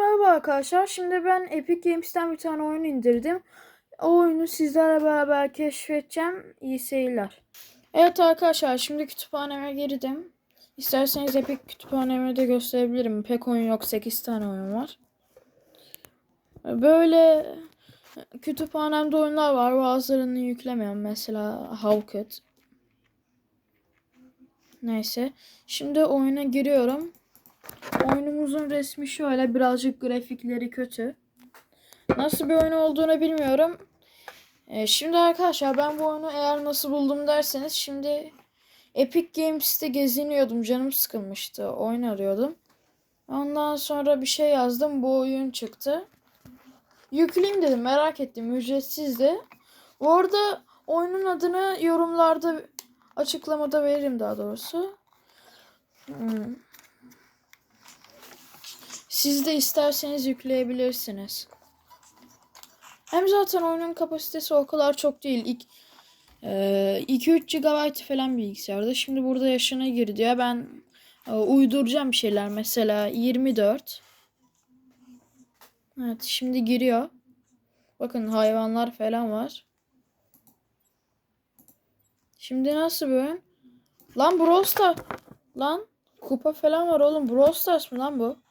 merhaba arkadaşlar. Şimdi ben Epic Games'ten bir tane oyun indirdim. O oyunu sizlerle beraber keşfedeceğim. İyi seyirler. Evet arkadaşlar şimdi kütüphaneme girdim. İsterseniz Epic kütüphaneme de gösterebilirim. Pek oyun yok. 8 tane oyun var. Böyle kütüphanemde oyunlar var. Bazılarını yüklemiyorum. Mesela Hawkett. Neyse. Şimdi oyuna giriyorum. Oyunumuzun resmi şöyle birazcık grafikleri kötü. Nasıl bir oyun olduğunu bilmiyorum. Ee, şimdi arkadaşlar ben bu oyunu eğer nasıl buldum derseniz şimdi Epic Games'te geziniyordum canım sıkılmıştı oyun arıyordum. Ondan sonra bir şey yazdım bu oyun çıktı. Yükleyeyim dedim merak ettim ücretsizdi. Orada oyunun adını yorumlarda açıklamada veririm daha doğrusu. Hmm. Siz de isterseniz yükleyebilirsiniz. Hem zaten oyunun kapasitesi o kadar çok değil. 2-3 GB falan bilgisayarda. Şimdi burada yaşına gir diyor. Ben e, uyduracağım bir şeyler. Mesela 24. Evet şimdi giriyor. Bakın hayvanlar falan var. Şimdi nasıl bir? Lan Brawl. Lan kupa falan var oğlum. Brawl Stars mı lan bu?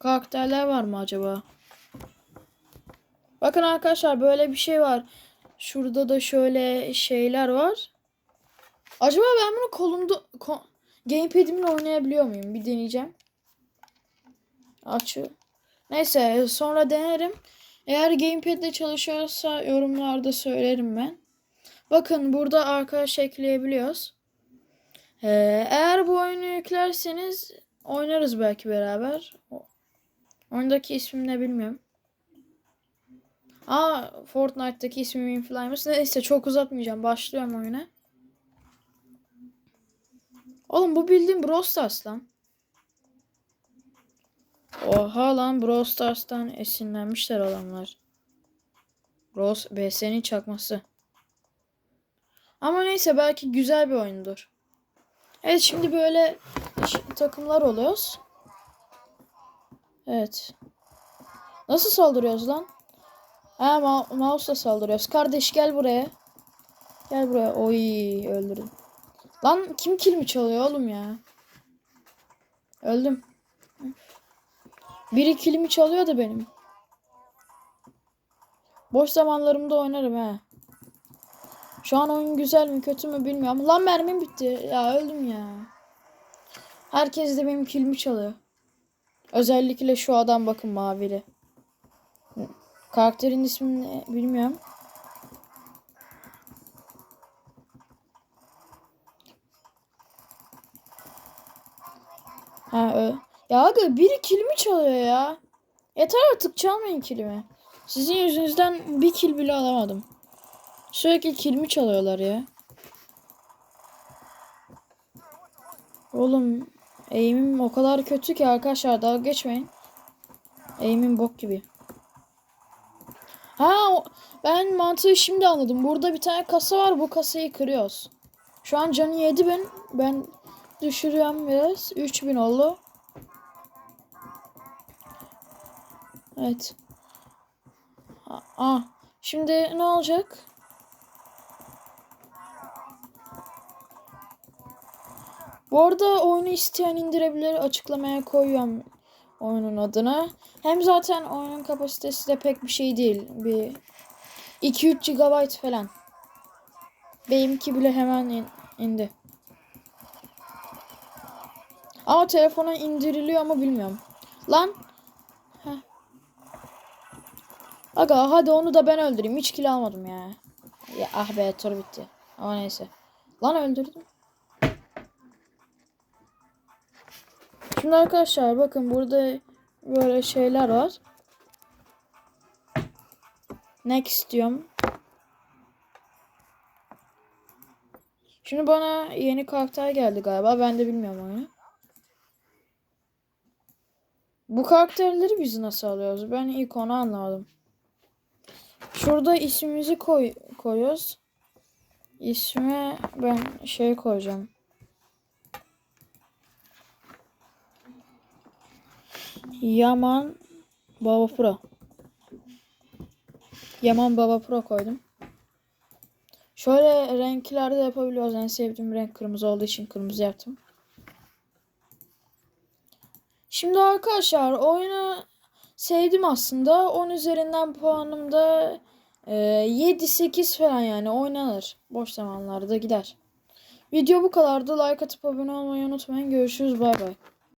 Karakterler var mı acaba? Bakın arkadaşlar böyle bir şey var. Şurada da şöyle şeyler var. Acaba ben bunu kolumda ko gamepad'imle oynayabiliyor muyum? Bir deneyeceğim. Açı. Neyse sonra denerim. Eğer gamepad'le çalışıyorsa yorumlarda söylerim ben. Bakın burada arkadaş ekleyebiliyoruz. Ee, eğer bu oyunu yüklerseniz oynarız belki beraber. Oyundaki ismim ne bilmiyorum. Aa Fortnite'daki ismim Inflames. Neyse çok uzatmayacağım. Başlıyorum oyuna. Oğlum bu bildiğin Brawl Stars lan. Oha lan Brawl Stars'tan esinlenmişler adamlar. Brawl BS'nin çakması. Ama neyse belki güzel bir oyundur. Evet şimdi böyle takımlar oluyoruz. Evet. Nasıl saldırıyoruz lan? Ha ma mouse'la saldırıyoruz. Kardeş gel buraya. Gel buraya. Oy öldürdüm. Lan kim kill mi çalıyor oğlum ya? Öldüm. Biri kilimi çalıyor da benim. Boş zamanlarımda oynarım he. Şu an oyun güzel mi kötü mü bilmiyorum. Lan mermim bitti. Ya öldüm ya. Herkes de benim kilimi çalıyor. Özellikle şu adam bakın mavili. Karakterin ismini bilmiyorum. Ha ö. Ya aga biri kilimi çalıyor ya. Yeter artık çalmayın kilimi. Sizin yüzünüzden bir kil bile alamadım. Sürekli kilimi çalıyorlar ya. Oğlum Eğimim o kadar kötü ki arkadaşlar dalga geçmeyin. Eğimim bok gibi. Ha ben mantığı şimdi anladım. Burada bir tane kasa var. Bu kasayı kırıyoruz. Şu an canı 7000. Ben düşürüyorum biraz. 3000 oldu. Evet. Aa, şimdi ne olacak? Bu arada oyunu isteyen indirebilir. Açıklamaya koyuyorum oyunun adını. Hem zaten oyunun kapasitesi de pek bir şey değil. Bir 2-3 GB falan. Benimki bile hemen in indi. Ama telefona indiriliyor mu bilmiyorum. Lan. Heh. Aga hadi onu da ben öldüreyim. Hiç kill almadım ya. ya ah be tur bitti. Ama neyse. Lan öldürdüm. Şimdi arkadaşlar bakın burada böyle şeyler var. Next diyorum. Şimdi bana yeni karakter geldi galiba. Ben de bilmiyorum onu. Bu karakterleri biz nasıl alıyoruz? Ben ilk onu anlamadım. Şurada ismimizi koy koyuyoruz. İsme ben şey koyacağım. Yaman Baba Pro. Yaman Baba Pro koydum. Şöyle renklerde de yapabiliyoruz. En sevdiğim renk kırmızı olduğu için kırmızı yaptım. Şimdi arkadaşlar oyunu sevdim aslında. 10 üzerinden puanım da e, 7-8 falan yani oynanır. Boş zamanlarda gider. Video bu kadardı. Like atıp abone olmayı unutmayın. Görüşürüz. Bay bay.